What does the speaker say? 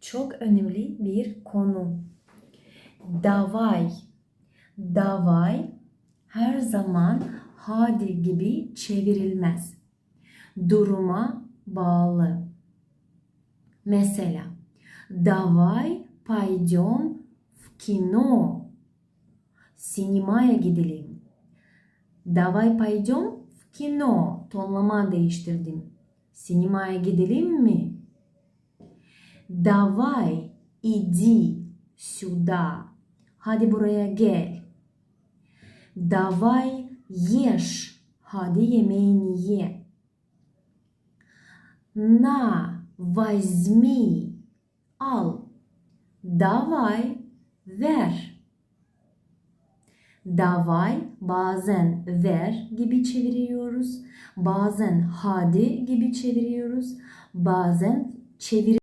Çok önemli bir konu. Davay. Davay her zaman hadi gibi çevrilmez. Duruma bağlı. Mesela Davay payдем в кино. Sinemaya gidelim. Davay payдем в кино. Tonlama değiştirdim. Sinemaya gidelim mi? Давай, иди сюда. Hadi buraya gel. Давай ешь. Hadi yemeğini ye. На, возьми. Al. Давай, ver. Davay bazen ver gibi çeviriyoruz. Bazen hadi gibi çeviriyoruz. Bazen çevir